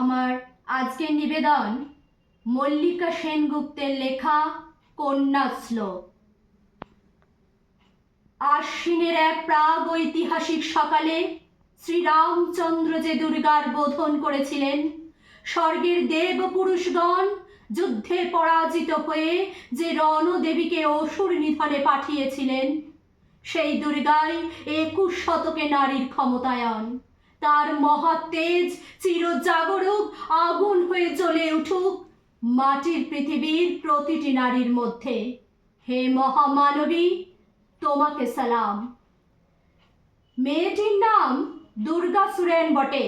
আমার আজকের নিবেদন মল্লিকা সেনগুপ্তের লেখা কন্যা শ্লোক আশ্বিনের এক প্রাগ ঐতিহাসিক সকালে শ্রীরামচন্দ্র যে দুর্গার বোধন করেছিলেন, স্বর্গের দেব পুরুষগণ যুদ্ধে পরাজিত হয়ে যে রণদেবীকে অসুর নিধনে পাঠিয়েছিলেন, সেই দুর্গাই একুশ শতকে নারীর ক্ষমতায়ন। তার মহা তেজ চিরজাগরুক আগুন হয়ে জ্বলে উঠুক মাটির পৃথিবীর প্রতিটি নারীর মধ্যে। হে মহামানবী, তোমাকে সালাম। মেয়েটির নাম দুর্গা সুরেন বটে।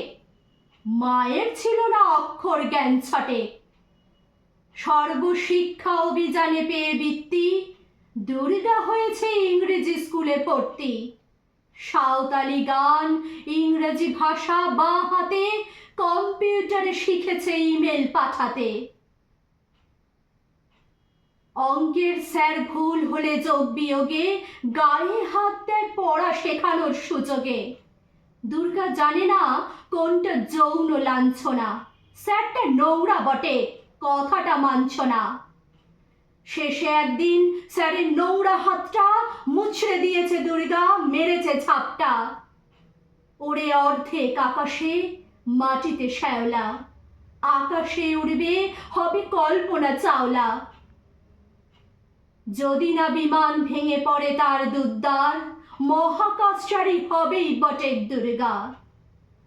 মায়ের ছিল না অক্ষর জ্ঞান ছটে। সর্বশিক্ষা অভিযানে পেয়ে বৃত্তি, দুর্গা হয়েছে ইংরেজি স্কুলে পড়তি সাঁওতালি গান, ইংরেজি ভাষা বা হাতে কম্পিউটারে শিখেছে ইমেল পাঠাতে। অঙ্কের স্যার ভুল হলে যোগ বিয়োগে, গায়ে হাত দেয় পড়া শেখানোর সুযোগে। দুর্গা জানে না কোনটা যৌন লাঞ্ছনা, স্যারটা নোংরা বটে, কথাটা মানছ না। শেষে একদিন স্যারের নোংরা হাতটা মুছড়ে দিয়েছে দুর্গা, মেরেছে ছাপটা। ওরে অর্ধেক আকাশে, মাটিতে শ্যাওলা। আকাশে উড়বে, হবে কল্পনা চাওলা। যদি না বিমান ভেঙে পড়ে তার দুদ্দার মহাকাশচারী হবেই বটে দুর্গা।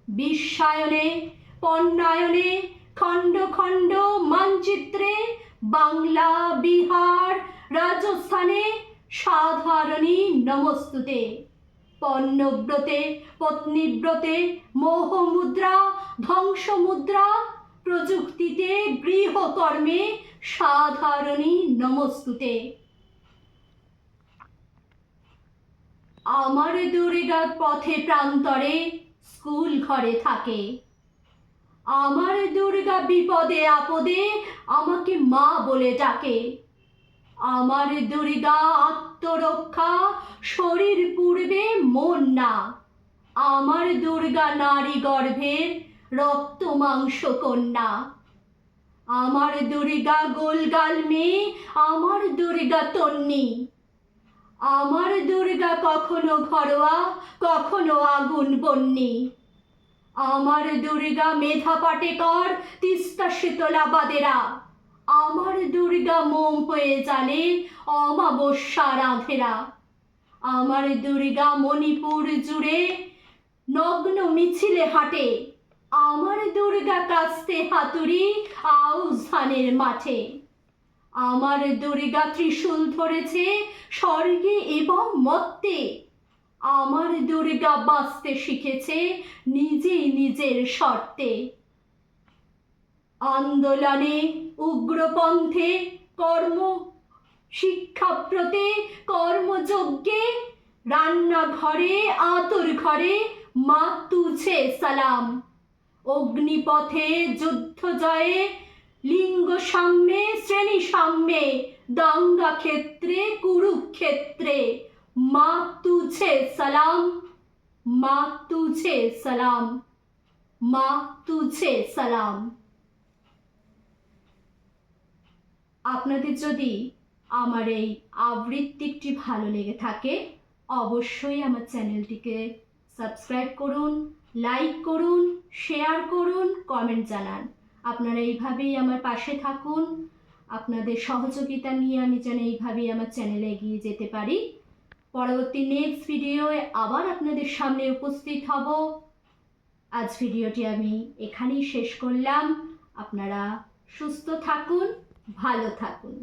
বিশ্বায়নে পণ্যায়নে, খণ্ড খণ্ড, মানচিত্রে বাংলা, বিহার, রাজস্থানে সাধারণী নমস্তুতে। পণ্যব্রতে, পত্নীব্রতে, মোহমুদ্রা, ধ্বংসমুদ্রা প্রযুক্তিতে, গৃহকর্মে সাধারণী নমস্তুতে। আমার দুর্গা পথে প্রান্তরে স্কুল ঘরে থাকে। আমার দুর্গা বিপদে, আপদে আমাকে মা বলে ডাকে। আমার দুর্গা আত্মরক্ষা শরীর পূর্বে মন না। আমার দুর্গা নারী গর্ভের রক্ত মাংস কন্যা। আমার দুর্গা গোলগাল মেয়ে, আমার দুর্গা তন্নি। আমার দুর্গা কখনো ঘরোয়া, কখনো আগুন বন্যি আমার দুর্গা মেধা পাটেকর তিস্তা শীতলা বাদেরা। আমার দুর্গা মোম হয়ে জানে অমাবস্যা রাধেরা। আমার দুর্গা মণিপুর জুড়ে নগ্ন মিছিলে হাঁটে। আমার দুর্গা কাস্তে হাতুড়ি আউস ধানের মাঠে। আমার দুর্গা ত্রিশূল ধরেছে স্বর্গে এবং মত্তে। আমার দুর্গা বাঁচতে শিখেছে নিজেই নিজের শর্তে। আন্দোলনে উগ্রপন্থে কর্ম, শিক্ষাব্রতে কর্মযজ্ঞে রান্নাঘরে আতর ঘরে মা তুছে সালাম। অগ্নিপথে যুদ্ধ জয়ে লিঙ্গ সাম্যে, শ্রেণি সাম্যে দাঙ্গা ক্ষেত্রে কুরুক্ষেত্রে। মা তুঝে সালাম মা তুঝে সালাম মা তুঝে সালাম। আপনাদের যদি আমার এই আবৃত্তিটি ভালো লেগে থাকে, অবশ্যই আমার চ্যানেলটিকে সাবস্ক্রাইব করুন, লাইক করুন, শেয়ার করুন, কমেন্ট জানান। আপনারা এইভাবেই আমার পাশে থাকুন। আপনাদের সহযোগিতা নিয়ে আমি যেন এইভাবেই আমার চ্যানেলে এগিয়ে যেতে পারি। পরবর্তী নেক্সট ভিডিওয়ে আবার আপনাদের সামনে উপস্থিত হব। আজ ভিডিওটি আমি এখানেই শেষ করলাম। আপনারা সুস্থ থাকুন, ভালো থাকুন।